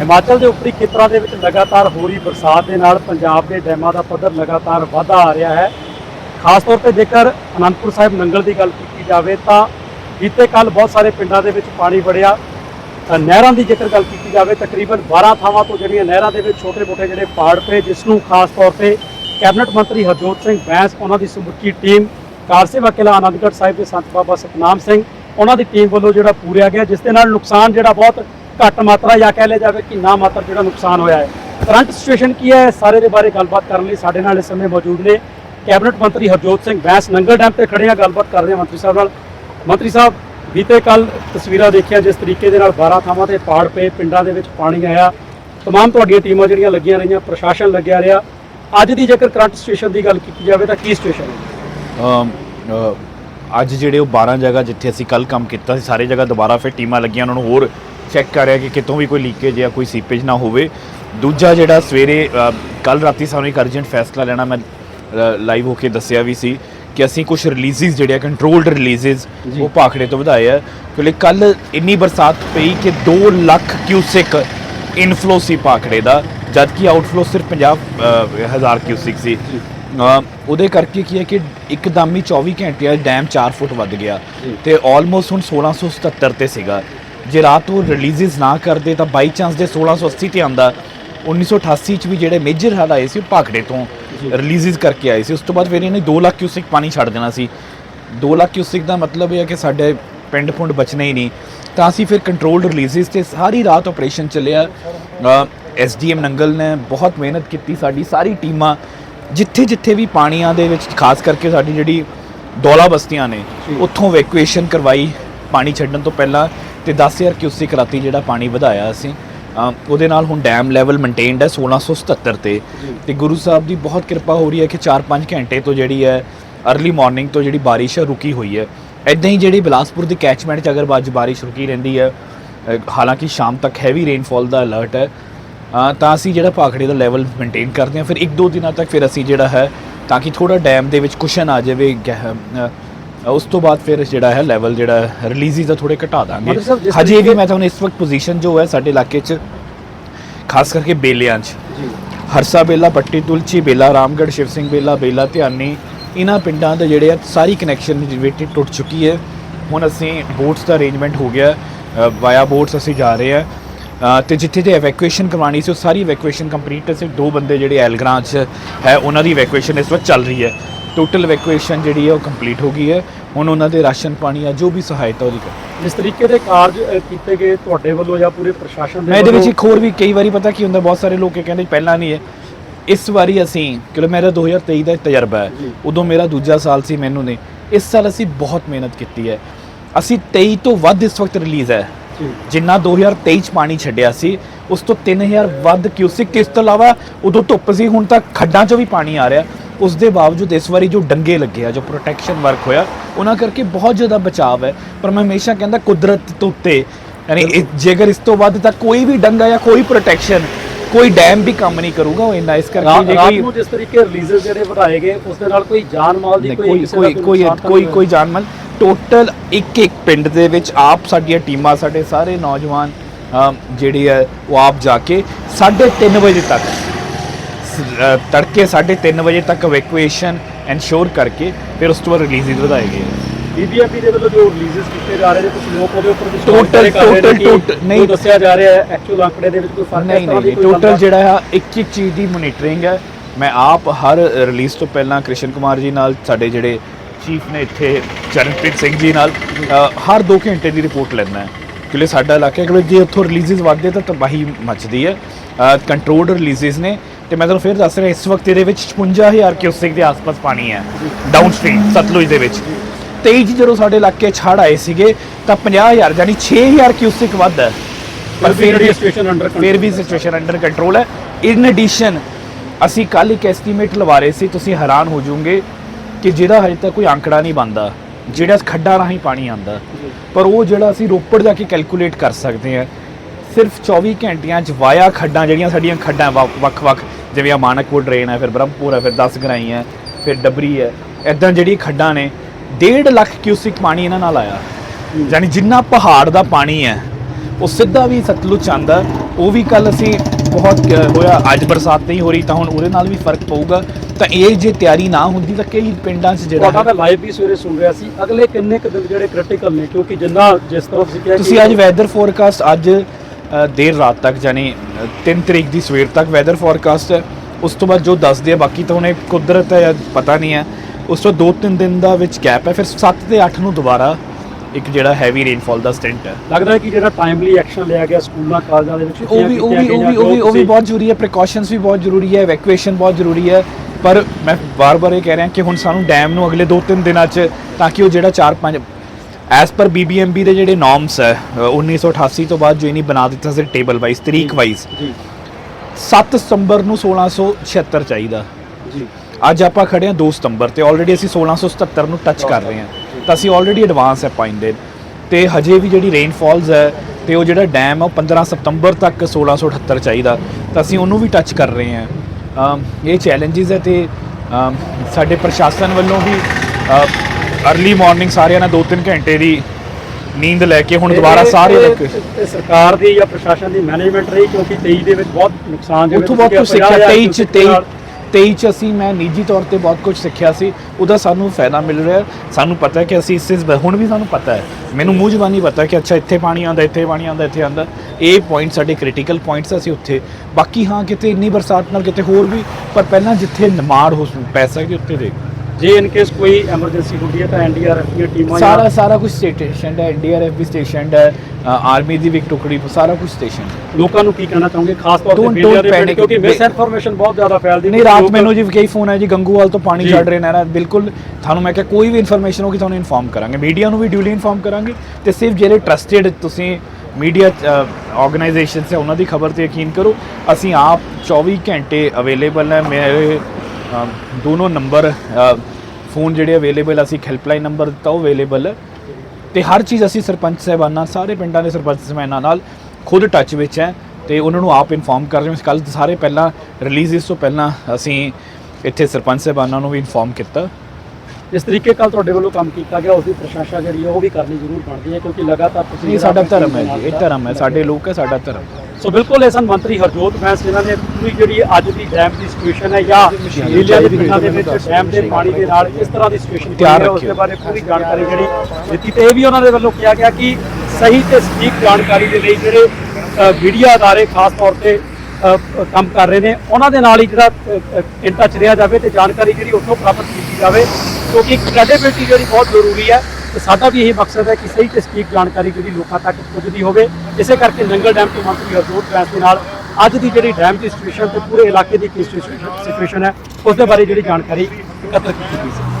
ਹਿਮਾਚਲ ਦੇ ਉੱਪਰੀ ਖੇਤਰਾਂ ਦੇ ਵਿੱਚ ਲਗਾਤਾਰ ਹੋ ਰਹੀ ਬਰਸਾਤ ਦੇ ਨਾਲ ਪੰਜਾਬ ਦੇ ਡੈਮਾਂ ਦਾ ਪੱਧਰ ਲਗਾਤਾਰ ਵਧਾ ਆ ਰਿਹਾ ਹੈ। ਖਾਸ ਤੌਰ ਤੇ ਜੇਕਰ ਅਨੰਦਪੁਰ ਸਾਹਿਬ ਨੰਗਲ ਦੀ ਗੱਲ ਕੀਤੀ ਜਾਵੇ ਤਾਂ ਬੀਤੇ ਕੱਲ ਬਹੁਤ ਸਾਰੇ ਪਿੰਡਾਂ ਦੇ ਵਿੱਚ ਪਾਣੀ ਵੜਿਆ। ਨਹਿਰਾਂ ਦੀ ਜੇਕਰ ਗੱਲ ਕੀਤੀ ਜਾਵੇ, ਤਕਰੀਬਨ 12 ਥਾਵਾਂ ਤੋਂ ਜਿਹੜੀਆਂ ਨਹਿਰਾਂ ਦੇ ਵਿੱਚ ਛੋਟੇ-ਮੋਟੇ ਜਿਹੜੇ ਪਾੜ ਪਏ, ਜਿਸ ਨੂੰ ਖਾਸ ਤੌਰ ਤੇ ਕੈਬਨਿਟ ਮੰਤਰੀ ਹਰਜੋਤ ਸਿੰਘ ਬੈਂਸ, ਉਹਨਾਂ ਦੀ ਸਮੁੱਚੀ ਟੀਮ, ਕਾਰ ਸੇਵਾ ਕਿਲਾ ਆਨੰਦਗੜ੍ਹ ਸਾਹਿਬ ਦੇ ਸੰਤ ਬਾਬਾ ਸਤਨਾਮ ਸਿੰਘ, ਉਹਨਾਂ ਦੀ ਟੀਮ ਵੱਲੋਂ ਜਿਹੜਾ ਪੂਰਿਆ ਗਿਆ, ਜਿਸ ਦੇ ਨਾਲ ਨੁਕਸਾਨ ਜਿਹੜਾ ਬਹੁਤ ਘੱਟ ਮਾਤਰਾ ਜਾਂ ਕਹਿ ਲਿਆ ਜਾਵੇ ਕਿ ਨਾ ਮਾਤਰਾ ਜਿਹੜਾ ਨੁਕਸਾਨ ਹੋਇਆ ਹੈ। ਕਰੰਟ ਸਿਚੁਏਸ਼ਨ ਕੀ ਹੈ? ਸਾਰੇ ਦੇ ਬਾਰੇ ਗੱਲਬਾਤ ਕਰਨ ਲਈ ਸਾਡੇ ਨਾਲ ਇਸ ਸਮੇਂ ਮੌਜੂਦ ਨੇ ਕੈਬਨਿਟ ਮੰਤਰੀ ਹਰਜੋਤ ਸਿੰਘ ਬੈਂਸ। ਨੰਗਲ ਡੈਮ ਤੇ ਖੜੇ ਆ, ਗੱਲਬਾਤ ਕਰ ਰਹੇ ਹਾਂ ਮੰਤਰੀ ਸਾਹਿਬ ਨਾਲ। ਮੰਤਰੀ ਸਾਹਿਬ, ਬੀਤੇ ਕੱਲ ਤਸਵੀਰਾਂ ਦੇਖੀਆਂ ਜਿਸ ਤਰੀਕੇ ਦੇ ਨਾਲ 12 ਥਾਵਾਂ ਤੇ ਪਾੜ ਪਏ, ਪਿੰਡਾਂ ਦੇ ਵਿੱਚ ਪਾਣੀ ਆਇਆ। ਤਮਾਮ ਤੁਹਾਡੀਆਂ ਟੀਮਾਂ ਜਿਹੜੀਆਂ ਲੱਗੀਆਂ ਰਹੀਆਂ, ਪ੍ਰਸ਼ਾਸਨ ਲੱਗਿਆ ਰਿਹਾ। ਅੱਜ ਦੀ ਜੇਕਰ ਕਰੰਟ ਸਿਚੁਏਸ਼ਨ ਦੀ ਗੱਲ ਕੀਤੀ ਜਾਵੇ ਤਾਂ ਕੀ ਸਿਚੁਏਸ਼ਨ ਹੈ? ਅੱਜ ਜਿਹੜੇ ਉਹ 12 ਜਗ੍ਹਾ ਜਿੱਥੇ ਅਸੀਂ ਕੱਲ ਕੰਮ ਕੀਤਾ ਸੀ, ਸਾਰੇ ਜਗ੍ਹਾ ਦੁਬਾਰਾ ਫਿਰ ਟੀਮਾਂ ਲੱਗੀਆਂ, ਉਹਨਾਂ ਨੂੰ ਹੋਰ ਚੈੱਕ ਕਰ ਰਿਹਾ ਕਿ ਕਿਤੋਂ ਵੀ ਕੋਈ ਲੀਕੇਜ ਜਾਂ ਕੋਈ ਸੀਪੇਜ ਨਾ ਹੋਵੇ। ਦੂਜਾ ਜਿਹੜਾ ਸਵੇਰੇ ਕੱਲ ਰਾਤੀ ਸਾਨੂੰ ਇੱਕ ਅਰਜੈਂਟ ਫੈਸਲਾ ਲੈਣਾ ਮੈਂ ਲਾਈਵ ਹੋ ਕੇ ਦੱਸਿਆ ਵੀ ਸੀ ਕਿ ਅਸੀਂ ਕੁਝ ਰਿਲੀਜ਼ਸ ਜਿਹੜੇ ਆ ਕੰਟਰੋਲਡ ਰਿਲੀਜ਼ਸ। ਉਹ ਭਾਖੜੇ ਤੋਂ ਵਧਾਏ ਆ। ਕਿਉਂਕਿ ਕੱਲ ਇੰਨੀ ਬਰਸਾਤ ਪਈ ਕਿ 2 ਲੱਖ ਕਿਊਸਿਕ ਇਨਫਲੋ ਸੀ ਭਾਖੜੇ ਦਾ ਜਦ ਕਿ ਆਊਟਫਲੋ ਸਿਰਫ 50 ਹਜ਼ਾਰ ਕਿਊਸਿਕ ਸੀ। ਉਹਦੇ ਕਰਕੇ ਕੀ ਹੈ ਕਿ ਇੱਕਦਮ ਹੀ 24 ਘੰਟਿਆਂ 'ਚ ਡੈਮ 4 ਫੁੱਟ ਵੱਧ ਗਿਆ। ਤੇ ਆਲਮੋਸਟ ਹੁਣ 1677 ਤੇ ਸੀਗਾ। ਜੇ ਰਾਤ ਨੂੰ ਰਿਲੀਜ਼ਸ ਨਾ ਕਰਦੇ ਤਾਂ ਬਾਈ ਚਾਂਸ ਦੇ 1680 ਤੇ ਆਂਦਾ 1988 ਚ ਵੀ ਜਿਹੜੇ ਮੇਜਰ ਹੜ ਆਏ ਸੀ ਉਹ ਭਾਖੜੇ ਤੋਂ। ਰਿਲੀਜ਼ਸ ਕਰਕੇ ਆਏ ਸੀ। ਉਸ ਤੋਂ ਬਾਅਦ ਫਿਰ ਇਹਨੇ 2 ਲੱਖ ਕਿਊਸਿਕ ਪਾਣੀ ਛੱਡ ਦੇਣਾ ਸੀ। 2 ਲੱਖ ਕਿਊਸਿਕ ਦਾ ਮਤਲਬ ਇਹ ਹੈ ਕਿ ਸਾਡੇ ਪਿੰਡ ਪੁੰਡ ਬਚਣੇ ਹੀ ਨਹੀਂ। ਤਾਂ ਅਸੀਂ ਫਿਰ ਕੰਟਰੋਲਡ ਰਿਲੀਜ਼ਸ ਤੇ ਸਾਰੀ ਰਾਤ ਆਪਰੇਸ਼ਨ ਚੱਲਿਆ। ਐਸਡੀਐਮ ਨੰਗਲ ਨੇ ਬਹੁਤ ਮਿਹਨਤ ਕੀਤੀ ਸਾਡੀ ਸਾਰੀ ਟੀਮਾਂ। ਜਿੱਥੇ ਜਿੱਥੇ ਵੀ ਪਾਣੀਆਂ ਦੇ ਵਿੱਚ ਖਾਸ ਕਰਕੇ ਸਾਡੀ ਜਿਹੜੀ ਦੌਲਾ ਬਸਤੀਆਂ ਨੇ। ਉੱਥੋਂ ਵੈਕੂਏਸ਼ਨ ਕਰਵਾਈ ਪਾਣੀ ਛੱਡਣ ਤੋਂ ਪਹਿਲਾਂ। ਤੇ 10000 ਕਿਊਸਿਕ ਰਾਤੀ ਜਿਹੜਾ ਪਾਣੀ ਵਧਾਇਆ ਅਸੀਂ ਉਹਦੇ ਨਾਲ ਹੁਣ ਡੈਮ ਲੈਵਲ ਮੇਨਟੇਨਡ ਹੈ 1677 ਤੇ। ਤੇ ਗੁਰੂ ਸਾਹਿਬ ਦੀ ਬਹੁਤ ਕਿਰਪਾ ਹੋ ਰਹੀ ਹੈ ਕਿ 4-5 ਘੰਟੇ ਤੋਂ ਜਿਹੜੀ ਹੈ अर्ਲੀ ਮਾਰਨਿੰਗ ਤੋਂ ਜਿਹੜੀ ਬਾਰਿਸ਼ ਹੈ ਰੁਕੀ ਹੋਈ ਹੈ। ਐਦਾਂ ਹੀ ਜਿਹੜੀ ਬਿਲਾਸਪੁਰ ਦੀ ਕੈਚਮੈਂਟ 'ਚ ਅਗਰ ਅੱਜ ਬਾਰਿਸ਼ ਰੁਕੀ ਰਹਿੰਦੀ ਹੈ ਹਾਲਾਂਕਿ ਸ਼ਾਮ ਤੱਕ ਹੈਵੀ ਰੇਨਫਾਲ ਦਾ ਅਲਰਟ ਹੈ ਤਾਂ ਅਸੀਂ ਜਿਹੜਾ ਭਾਖੜੇ ਦਾ ਲੈਵਲ ਮੇਨਟੇਨ ਕਰਦੇ ਹਾਂ। ਫਿਰ ਇੱਕ ਦੋ ਦਿਨਾਂ ਤੱਕ ਫਿਰ ਅਸੀਂ ਜਿਹੜਾ ਹੈ ਤਾਂ ਕਿ ਥੋੜਾ ਡੈਮ ਦੇ ਵਿੱਚ ਕੁਸ਼ਨ ਆ ਜਾਵੇ ਉਸ ਤੋਂ ਬਾਅਦ ਫਿਰ ਜਿਹੜਾ ਹੈ ਲੈਵਲ ਜਿਹੜਾ ਰਿਲੀਜ਼ਸ ਦਾ ਥੋੜੇ ਘਟਾ ਦਾਂਗੇ। ਹਜੇ ਵੀ ਮੈਂ ਤੁਹਾਨੂੰ ਇਸ ਵਕਤ ਪੋਜੀਸ਼ਨ ਜੋ ਹੈ ਸਾਡੇ ਇਲਾਕੇ 'ਚ ਖਾਸ ਕਰਕੇ ਬੇਲਿਆਂ 'ਚ। ਜੀ। ਹਰਸਾ ਬੇਲਾ ਪੱਟੀ ਤੁਲਚੀ ਬੇਲਾ ਰਾਮਗੜ੍ਹ ਸ਼ਿਵ ਸਿੰਘ ਬੇਲਾ ਬੇਲਾ ਧਿਆਨੀ ਇਹਨਾਂ ਪਿੰਡਾਂ ਦੇ ਜਿਹੜੇ ਆ ਸਾਰੀ ਕਨੈਕਸ਼ਨ ਰਿਲੇਟਡ ਟੁੱਟ ਚੁੱਕੀ ਹੈ। ਹੁਣ ਅਸੀਂ ਬੋਟਸ ਦਾ ਅਰੇਂਜਮੈਂਟ ਹੋ ਗਿਆ ਵਾਇਆ ਬੋਟਸ ਅਸੀਂ ਜਾ ਰਹੇ ਆ ਤੇ ਜਿੱਥੇ ਜੇ ਐਵੈਕੂਏਸ਼ਨ ਕਰਵਾਉਣੀ ਸੀ ਉਹ ਸਾਰੀ ਐਵੈਕੂਏਸ਼ਨ ਕੰਪਲੀਟ ਹੈ। ਸਿਰਫ ਦੋ ਬੰਦੇ ਜਿਹੜੇ ਐਲਗਰਾਂ 'ਚ ਹੈ ਉਹਨਾਂ ਦੀ ਐਵੈਕੂਏਸ਼ਨ ਇਸ ਵਕਤ ਚੱਲ ਰਹੀ ਹੈ। ਟੋਟਲ ਐਵੈਕੂਏਸ਼ਨ ਜਿਹੜੀ ਹੈ ਉਹ ਕੰਪਲੀਟ ਹੋ ਗਈ ਹੈ। ਹੁਣ ਉਹਨਾਂ ਦੇ ਰਾਸ਼ਨ ਪਾਣੀ ਆ ਜੋ ਵੀ ਸਹਾਇਤਾ ਉਹਦੀ ਕਰ ਜਿਸ ਤਰੀਕੇ ਦੇ ਕਾਰਜ ਕੀਤੇ ਗਏ ਤੁਹਾਡੇ ਵੱਲੋਂ ਜਾਂ ਪੂਰੇ ਪ੍ਰਸ਼ਾਸਨ ਦੇ ਮੈਂ ਇਹਦੇ ਵਿੱਚ ਇੱਕ ਹੋਰ ਵੀ ਕਈ ਵਾਰੀ ਪਤਾ ਕੀ ਹੁੰਦਾ ਬਹੁਤ ਸਾਰੇ ਲੋਕ ਇਹ ਕਹਿੰਦੇ ਪਹਿਲਾਂ ਨਹੀਂ ਹੈ। ਇਸ ਵਾਰੀ ਅਸੀਂ ਕਿਉਂਕਿ ਮੇਰਾ 2023 ਦਾ ਤਜਰਬਾ ਹੈ। ਉਦੋਂ ਮੇਰਾ ਦੂਜਾ ਸਾਲ ਸੀ ਮੈਨੂੰ ਨੇ। ਇਸ ਸਾਲ ਅਸੀਂ ਬਹੁਤ ਮਿਹਨਤ ਕੀਤੀ ਹੈ। ਅਸੀਂ 23 ਤੋਂ ਵੱਧ ਇਸ ਵਕਤ ਰਿਲੀਜ਼ ਹੈ। ਜਿੰਨਾ 2023 ਚ ਪਾਣੀ ਛੱਡਿਆ ਸੀ ਉਸ ਤੋਂ 3000 ਵੱਧ ਕਿਊਸਿਕ ਤੇ ਇਸ ਤੋਂ ਇਲਾਵਾ ਉਦੋਂ ਧੁੱਪ ਸੀ ਹੁਣ ਤੱਕ ਖੱਡਾਂ 'ਚੋਂ ਵੀ ਪਾਣੀ ਆ ਰਿਹਾ। ਉਸ ਦੇ ਬਾਵਜੂਦ ਇਸ ਵਾਰੀ ਜੋ ਡੰਗੇ ਲੱਗੇ ਆ ਜੋ ਪ੍ਰੋਟੈਕਸ਼ਨ ਵਰਕ ਹੋਇਆ ਉਹਨਾਂ ਕਰਕੇ ਬਹੁਤ ਜ਼ਿਆਦਾ ਬਚਾਅ ਹੈ। ਪਰ ਮੈਂ ਹਮੇਸ਼ਾ ਕਹਿੰਦਾ ਕੁਦਰਤ ਤੋਂ ਉੱਤੇ ਯਾਨੀ ਇਹ- ਜੇਕਰ ਇਸ ਤੋਂ ਵੱਧ ਤਾਂ ਕੋਈ ਵੀ ਡੰਗਾ ਜਾਂ ਕੋਈ ਪ੍ਰੋਟੈਕਸ਼ਨ ਕੋਈ ਡੈਮ ਵੀ ਕੰਮ ਨਹੀਂ ਕਰੂਗਾ ਉਹ ਇੰਨਾ ਇਸ ਕਰਕੇ ਜੇ ਰਾਤ ਕੋਈ ਨੂੰ ਜਿਸ ਤਰੀਕੇ ਰਿਲੀਜ਼ਸ ਜਿਹੜੇ ਵਧਾਏ ਗਏ ਉਸ ਦੇ ਨਾਲ ਕੋਈ ਜਾਨ ਮਾਲ ਦੀ ਨਹੀਂ, ਕੋਈ ਕੋਈ ਕਿਸੇ ਦਾ ਕੋਈ ਕੋਈ ਨੁਕਸਾਨ ਤਾਂ ਕੋਈ ਨਹੀਂ ਕੋਈ ਜਾਨਮਲ ਟੋਟਲ ਇੱਕ ਇੱਕ ਪਿੰਡ ਦੇ ਵਿੱਚ ਆਪ ਸਾਡੀਆਂ ਟੀਮਾਂ ਸਾਡੇ ਸਾਰੇ ਨੌਜਵਾਨ ਅਮ, ਜਿਹੜੇ ਹੈ ਉਹ ਆਪ ਜਾ ਕੇ 3:30 ਵਜੇ ਤੱਕ ਤੜਕੇ 3:30 ਵਜੇ ਤੱਕ ਇਵੈਕੂਏਸ਼ਨ ਐਨਸ਼ੋਰ ਕਰਕੇ ਫਿਰ ਉਸ ਤੋਂ ਬਾਅਦ ਰਿਲੀਜ਼ ਵਧਾਏ ਗਏ ਬੀਬੀਐਮਪੀ ਦੇ ਵੱਲੋਂ ਜੋ ਰਿਲੀਜ਼ਸ ਕੀਤੇ ਜਾ ਰਹੇ ਨੇ ਕੁਝ ਲੋਕ ਉਹਦੇ ਉੱਪਰ ਕਿ total- ਜੋ ਨਹੀਂ। ਦੱਸਿਆ ਜਾ ਰਿਹਾ ਹੈ ਐਕਚੁਅਲ ਆંકੜੇ ਦੇ ਵਿੱਚ ਕੋਈ ਫ਼ਰਕ ਨਹੀਂ ਨਹੀਂ ਟੋਟਲ? ਜਿਹੜਾ ਹੈ ਇੱਕ ਇੱਕ ਚੀਜ਼ ਦੀ ਮੋਨੀਟਰਿੰਗ ਹੈ। ਮੈਂ ਆਪ ਹਰ ਰਿਲੀਜ਼ ਤੋਂ ਪਹਿਲਾਂ ਕ੍ਰਿਸ਼ਨ ਕੁਮਾਰ ਜੀ ਨਾਲ ਸਾਡੇ ਜਿਹੜੇ ਚੀਫ ਨੇ ਇੱਥੇ ਚਰਨਪ੍ਰੀਤ ਸਿੰਘ ਜੀ ਨਾਲ ਹਰ 2 ਘੰਟੇ ਦੀ ਰਿਪੋਰਟ ਲੈਂਦਾ ਹੈ। ਕਿਉਂਕਿ ਸਾਡਾ ਇਲਾਕਾ ਕਿਉਂਕਿ ਜੇ ਉੱਥੋਂ ਰਿਲੀਜ਼ਸ ਵੱਧਦੇ ਤਾਂ ਤਬਾਹੀ ਮਚਦੀ ਹੈ। ਕੰਟਰੋਲਡ ਰਿਲੀਜ਼ਸ ਨੇ। ਤੇ ਮੈਂ ਤੁਹਾਨੂੰ ਫਿਰ ਦੱਸ ਰਿਹਾ ਇਸ ਵਕਤ ਇਹਦੇ ਵਿੱਚ 55000 ਕਿਊਸਿਕ ਦੇ ਆਸ-ਪਾਸ ਪਾਣੀ ਹੈ ਡਾਊਨ ਸਟ੍ਰੀਮ ਸਤਲੁਜ ਦੇ ਵਿੱਚ। 23 ਚ ਜਦੋਂ ਸਾਡੇ ਇਲਾਕੇ ਹੜ੍ਹ ਆਏ ਸੀਗੇ ਤਾਂ 50000 ਯਾਨੀ 6000 ਕਿਊਸਿਕ ਵੱਧ ਹੈ। ਪਰ ਫਿਰ ਵੀ ਸਿਚੁਏਸ਼ਨ ਅੰਡਰ ਫਿਰ ਵੀ ਸਿਚੁਏਸ਼ਨ ਅੰਡਰ ਕੰਟਰੋਲ ਹੈ। ਇਨ ਐਡੀਸ਼ਨ ਅਸੀਂ ਕੱਲ ਇੱਕ ਐਸਟੀਮੇਟ ਲਵਾ ਰਹੇ ਸੀ ਤੁਸੀਂ ਹੈਰਾਨ ਹੋ ਜਾਓਗੇ ਕਿ ਜਿਹੜਾ ਹਜੇ ਤੱਕ ਕੋਈ ਅੰਕੜਾ ਨਹੀਂ ਬੰਦਾ ਜਿਹੜਾ ਖੱਡਾਂ ਰਾਹੀਂ ਪਾਣੀ ਆਂਦਾ ਪਰ ਉਹ ਜਿਹੜਾ ਅਸੀਂ ਰੋਪੜ ਜਾ ਕੇ ਕੈਲਕੂਲੇਟ ਕਰ ਸਕਦੇ ਹਾਂ ਸਿਰਫ 24 ਘੰਟਿਆਂ ਚ ਵਾਇਆ ਖੱਡਾਂ ਜਿਹੜੀਆਂ ਸਾਡੀਆਂ ਖੱਡਾਂ ਵੱਖ- ਵੱਖ-ਵੱਖ ਜਿਵੇਂ ਆ ਮਾਨਕਪੁਰ ਡਰੇਨ ਹੈ ਫਿਰ ਬ੍ਰਹਮਪੁਰ ਹੈ ਫਿਰ 10 ਗਰਾਈ ਹੈ ਫਿਰ ਡਬਰੀ ਹੈ ਐਦਾਂ ਜਿਹੜੀ ਖੱਡਾਂ ਨੇ 1.5 ਲੱਖ ਕਿਊਸਿਕ ਪਾਣੀ ਇਹਨਾਂ ਨਾਲ ਆਇਆ। ਯਾਨੀ ਜਿੰਨਾ ਪਹਾੜ ਦਾ ਪਾਣੀ ਹੈ ਉਹ ਸਿੱਧਾ ਵੀ ਸਤਲੁਜ 'ਚ ਆਉਂਦਾ ਉਹ ਵੀ ਕੱਲ ਅਸੀਂ ਬਹੁਤ ਹੋਇਆ ਅੱਜ ਬਰਸਾਤ ਨਹੀਂ ਹੋ ਰਹੀ ਤਾਂ ਹੁਣ ਉਹਦੇ ਨਾਲ ਵੀ ਫ਼ਰਕ ਪਊਗਾ। ਤਾਂ ਇਹ ਜੇ ਤਿਆਰੀ ਨਾ ਹੁੰਦੀ ਤਾਂ ਕਈ ਪਿੰਡਾਂ 'ਚ ਜਿਹੜਾ ਤੁਹਾਡਾ ਮੈਂ ਲਾਈਵ ਵੀ ਸਵੇਰੇ ਸੁਣ ਰਿਹਾ ਸੀ ਅਗਲੇ ਕਿੰਨੇ ਕੁ ਦਿਨ ਜਿਹੜੇ ਕ੍ਰਿਟੀਕਲ ਨੇ ਕਿਉਂਕਿ ਜਿੰਨਾ ਜਿਸ ਤਰ੍ਹਾਂ ਤੁਸੀਂ ਕਿਹਾ ਤੁਸੀਂ ਅੱਜ ਵੈਦਰ ਫੋਰਕਾਸਟ ਅੱਜ ਦੇਰ ਰਾਤ ਤੱਕ ਯਾਨੀ 3 ਤਰੀਕ ਦੀ ਸਵੇਰ ਤੱਕ ਵੈਦਰ ਫੋਰਕਾਸਟ ਹੈ। ਉਸ ਤੋਂ ਬਾਅਦ ਜੋ ਦੱਸਦੇ ਆ ਬਾਕੀ ਤਾਂ ਉਹਨੇ ਕੁਦਰਤ ਹੈ ਜਾਂ ਪਤਾ ਨਹੀਂ ਹੈ। ਉਸ ਤੋਂ 2-3 ਦਿਨ ਦਾ ਵਿੱਚ ਗੈਪ ਹੈ ਫਿਰ 7 ਤੇ 8 ਨੂੰ ਦੁਬਾਰਾ ਇੱਕ ਜਿਹੜਾ ਹੈਵੀ ਰੇਨਫਾਲ ਦਾ ਸਟੈਂਟ ਹੈ। ਲੱਗਦਾ ਹੈ ਕਿ ਜਿਹੜਾ ਟਾਈਮਲੀ ਐਕਸ਼ਨ ਲਿਆ ਗਿਆ ਸਕੂਲਾਂ ਕਾਲਜਾਂ ਦੇ ਵਿੱਚ ਉਹ ਵੀ ਉਹ ਵੀ ਉਹ ਵੀ ਉਹ ਵੀ ਉਹ ਵੀ ਬਹੁਤ ਜ਼ਰੂਰੀ ਹੈ ਪ੍ਰੀਕਾਸ਼ਨਸ ਵੀ ਬਹੁਤ ਜ਼ਰੂਰੀ ਹੈ ਇਵੈਕੂਏਸ਼ਨ ਬਹੁਤ ਜ਼ਰੂਰੀ ਹੈ। ਪਰ ਮੈਂ ਵਾਰ-ਵਾਰ ਇਹ ਕਹਿ ਰਿਹਾ ਕਿ ਹੁਣ ਸਾਨੂੰ ਡੈਮ ਨੂੰ ਅਗਲੇ 2-3 ਦਿਨਾਂ 'ਚ ਤਾਂ ਕਿ ਉਹ ਜਿਹੜਾ 4-5 ਐਸ ਪਰ BBMB ਦੇ ਜਿਹੜੇ ਨਾਰਮਸ ਹੈ ਅ, 1988 ਤੋਂ ਬਾਅਦ ਜੋ ਇਹਨੀ ਬਣਾ ਦਿੱਤਾ ਸੀ ਟੇਬਲ ਵਾਈਜ਼ ਤਰੀਕ ਵਾਈਜ਼ ਜੀ। 7 ਸਤੰਬਰ ਨੂੰ 1676 ਚਾਹੀਦਾ। ਜੀ। ਅੱਜ ਆਪਾਂ ਖੜੇ ਹਾਂ 2 ਸਤੰਬਰ ਤੇ ਆਲਰੇਡੀ ਅਸੀਂ 1677 ਨੂੰ ਟੱਚ ਕਰ ਰਹੇ ਹਾਂ। ਤਾਂ ਅਸੀਂ ਆਲਰੇਡੀ ਐਡਵਾਂਸ ਹੈ ਪਾਇੰਦੇ ਤੇ ਹਜੇ ਵੀ ਜਿਹੜੀ ਰੇਨਫਾਲਸ ਹੈ ਤੇ ਉਹ ਜਿਹੜਾ ਡੈਮ ਹੈ ਉਹ 15 ਸਤੰਬਰ ਤੱਕ 1678 ਚਾਹੀਦਾ। ਤਾਂ ਅਸੀਂ ਉਹਨੂੰ ਵੀ ਟੱਚ ਕਰ ਰਹੇ ਹਾਂ। ਇਹ ਚੈਲੰਜਸ ਹੈ ਤੇ ਸਾਡੇ ਪ੍ਰਸ਼ਾਸਨ ਵੱਲੋਂ ਵੀ ਅਰਲੀ ਮਾਰਨਿੰਗ ਸਾਰਿਆਂ ਨੇ 2-3 ਘੰਟੇ ਦੀ ਨੀਂਦ ਲੈ ਕੇ ਹੁਣ ਦੁਬਾਰਾ ਸਾਰੇ ਲੱਗ ਇਹ ਸਰਕਾਰ ਦੀ ਜਾਂ ਪ੍ਰਸ਼ਾਸਨ ਦੀ ਮੈਨੇਜਮੈਂਟ ਰਹੀ ਕਿਉਂਕਿ 23 ਦੇ ਵਿੱਚ ਬਹੁਤ ਨੁਕਸਾਨ ਜਿਵੇਂ ਉੱਥੋਂ ਬਹੁਤ ਕੁਝ ਸਿੱਖਿਆ ਕਿਹਾ 23 ਚ 50,000 23 23 ਚ ਅਸੀਂ ਮੈਂ ਨਿੱਜੀ ਤੌਰ ਤੇ ਬਹੁਤ ਕੁਝ ਸਿੱਖਿਆ ਸੀ ਉਹਦਾ ਸਾਨੂੰ ਫਾਇਦਾ ਮਿਲ ਰਿਹਾ ਸਾਨੂੰ ਪਤਾ ਹੈ ਕਿ ਅਸੀਂ ਇਸ ਇਸ ਹੁਣ ਵੀ ਸਾਨੂੰ ਪਤਾ ਹੈ। ਮੈਨੂੰ ਮੂੰਹ ਜ਼ਬਾਨੀ ਪਤਾ ਕਿ ਅੱਛਾ ਇੱਥੇ ਪਾਣੀ ਆਉਂਦਾ ਇੱਥੇ ਪਾਣੀ ਆਉਂਦਾ ਇੱਥੇ ਆਉਂਦਾ। ਇਹ ਪੁਆਇੰਟ ਸਾਡੇ ਕ੍ਰਿਟੀਕਲ ਪੁਆਇੰਟਸ ਅਸੀਂ ਉੱਥੇ ਬਾਕੀ ਹਾਂ ਕਿਤੇ ਇੰਨੀ ਬਰਸਾਤ ਨਾਲ ਕਿਤੇ ਹੋਰ ਵੀ ਪਰ ਪਹਿਲਾਂ ਜਿੱਥੇ ਨਮਾੜ ਹੋ ਪੈ ਸਕਦੀ ਉੱਥੇ ਦੇਖ। ਜੇ ਇਨ ਕੇਸ ਕੋਈ ਐਮਰਜੈਂਸੀ ਹੁੰਦੀ ਹੈ ਤਾਂ ਐਨਡੀਆਰਐਫ ਦੀਆਂ ਟੀਮਾਂ ਸਾਰਾ ਸਾਰਾ ਕੁਝ ਸਟੇਸ਼ਨ ਹੈ ਐਨਡੀਆਰਐਫ ਵੀ ਸਟੇਸ਼ਨ ਹੈ ਆਰਮੀ ਦੀ ਵੀ ਟੁਕੜੀ ਸਾਰਾ ਕੁਝ ਸਟੇਸ਼ਨ ਲੋਕਾਂ ਨੂੰ ਕੀ ਕਹਿਣਾ ਚਾਹੋਗੇ ਖਾਸ ਤੌਰ ਤੇ don't ਦੇ. ਕਿਉਂਕਿ ਮਿਸ ਇਨਫੋਰਮੇਸ਼ਨ ਬਹੁਤ ਜ਼ਿਆਦਾ ਫੈਲਦੀ ਨਹੀਂ ਰਾਤ ਮੈਨੂੰ ਜੀ ਕਈ ਫੋਨ ਹੈ ਜੀ ਗੰਗੂਵਾਲ ਤੋਂ ਪਾਣੀ। ਛੱਡ ਰਹੇ ਨੇ ਨਾ ਬਿਲਕੁਲ ਤੁਹਾਨੂੰ ਮੈਂ ਕਿਹਾ ਕੋਈ ਵੀ ਇਨਫੋਰਮੇਸ਼ਨ ਹੋਗੀ ਤੁਹਾਨੂੰ ਇਨਫੋਰਮ ਕਰਾਂਗੇ ਮੀਡੀਆ ਨੂੰ ਵੀ ਡਿਊਲੀ ਇਨਫੋਰਮ ਕਰਾਂਗੇ ਤੇ ਸਿਰਫ ਜਿਹੜੇ ਟਰਸਟਡ ਤੁਸੀਂ ਮੀਡੀਆ ਆਰਗੇਨਾਈਜੇਸ਼ਨਸ ਹੈ ਉਹਨਾਂ ਦੀ ਖਬਰ ਤੇ ਯਕੀਨ ਕਰੋ ਅਸੀਂ ਆਪ 24 ਘੰਟੇ ਅਵੇਲੇਬਲ ਹੈ ਮੇਰੇ ਦੋਨੋਂ ਨੰਬਰ ਫੋਨ ਜਿਹੜੇ ਅਵੇਲੇਬਲ ਅਸੀਂ ਹੈਲਪਲਾਈਨ ਨੰਬਰ ਦਿੱਤਾ ਉਹ ਅਵੇਲੇਬਲ ਹੈ ਤੇ ਹਰ ਚੀਜ਼ ਅਸੀਂ ਸਰਪੰਚ ਸਾਹਿਬਾਨਾਂ ਸਾਰੇ ਪਿੰਡਾਂ ਦੇ ਸਰਪੰਚ ਸਾਹਿਬਾਨਾਂ ਨਾਲ ਖੁਦ ਟੱਚ ਵਿੱਚ ਹੈ ਤੇ ਉਹਨਾਂ ਨੂੰ ਆਪ ਇਨਫੋਰਮ ਕਰ ਰਹੇ ਹਾਂ। ਕੱਲ ਸਾਰੇ ਪਹਿਲਾਂ ਰਿਲੀਜ਼ ਇਸ ਤੋਂ ਪਹਿਲਾਂ ਅਸੀਂ ਇੱਥੇ ਸਰਪੰਚ ਸਾਹਿਬਾਨਾਂ ਨੂੰ ਵੀ ਇਨਫੋਰਮ ਕੀਤਾ। ਜਿਸ ਤਰੀਕੇ ਨਾਲ ਤੁਹਾਡੇ ਵੱਲੋਂ ਕੰਮ ਕੀਤਾ ਗਿਆ ਉਸ ਦੀ ਪ੍ਰਸ਼ੰਸਾ ਜਿਹੜੀ ਉਹ ਵੀ ਕਰਨੀ ਜ਼ਰੂਰ ਬਣਦੀ ਹੈ ਕਿਉਂਕਿ ਲਗਾਤਾਰ ਤੁਸੀਂ ਸਾਡਾ ਧਰਮ ਹੈ ਜੀ ਇਹ ਧਰਮ ਹੈ ਸਾਡੇ ਲੋਕ ਹੈ ਸਾਡਾ ਧਰਮ। ਸੋ ਬਿਲਕੁਲ ਇਹ ਸਨ ਮੰਤਰੀ ਹਰਜੋਤ ਬੈਂਸ ਜਿਨ੍ਹਾਂ ਨੇ ਪੂਰੀ ਜਿਹੜੀ ਅੱਜ ਦੀ ਡੈਮ ਦੀ ਸਿਚੁਏਸ਼ਨ ਹੈ ਜਾਂ ਏਰੀਆ ਦੇ ਪਿੰਡਾਂ ਦੇ ਵਿੱਚ ਡੈਮ ਦੇ ਪਾਣੀ ਦੇ ਨਾਲ ਕਿਸ ਤਰ੍ਹਾਂ ਦੀ ਸਿਚੁਏਸ਼ਨ ਤਿਆਰ ਉਸ ਦੇ ਬਾਰੇ ਪੂਰੀ ਜਾਣਕਾਰੀ ਜਿਹੜੀ ਦਿੱਤੀ ਤੇ ਇਹ ਵੀ ਉਹਨਾਂ ਦੇ ਵੱਲੋਂ ਕਿਹਾ ਗਿਆ ਕਿ ਸਹੀ ਤੇ ਸਟੀਕ ਜਾਣਕਾਰੀ ਦੇ ਲਈ ਜਿਹੜੇ ਮੀਡੀਆ ਅਦਾਰੇ ਖਾਸ ਤੌਰ ਤੇ ਕੰਮ ਕਰ ਰਹੇ ਨੇ, ਉਹਨਾਂ ਦੇ ਨਾਲ ਹੀ ਜਿਹੜਾ ਇਨ ਟੱਚ ਜਾਵੇ ਤੇ ਜਾਣਕਾਰੀ ਜਿਹੜੀ ਉੱਥੋਂ ਪ੍ਰਾਪਤ ਕੀਤੀ ਜਾਵੇ, ਕਿਉਂਕਿ ਕ੍ਰੈਡੀਬਿਲਟੀ ਜਿਹੜੀ ਬਹੁਤ ਜ਼ਰੂਰੀ ਹੈ। ਤੇ ਸਾਡਾ ਵੀ ਇਹੀ ਮਕਸਦ ਹੈ ਕਿ ਸਹੀ ਤੇ ਸਟੀਕ ਜਾਣਕਾਰੀ ਜਿਹੜੀ ਲੋਕਾਂ ਤੱਕ ਪੁੱਜਦੀ ਹੋਵੇ, ਇਸੇ ਕਰਕੇ ਨੰਗਲ ਡੈਮ ਤੋਂ ਮੰਤਰੀ ਹਰਜੋਤ ਬੈਂਸ ਦੇ ਨਾਲ ਅੱਜ ਦੀ ਜਿਹੜੀ ਡੈਮ ਦੀ ਸਿਚੁਏਸ਼ਨ ਤੇ ਪੂਰੇ ਇਲਾਕੇ ਦੀ ਕੀ ਸਿਚੁਏਸ਼ਨ ਹੈ ਉਸ ਦੇ ਬਾਰੇ ਜਿਹੜੀ ਜਾਣਕਾਰੀ ਇਕੱਤਰ ਕੀਤੀ ਗਈ ਸੀ।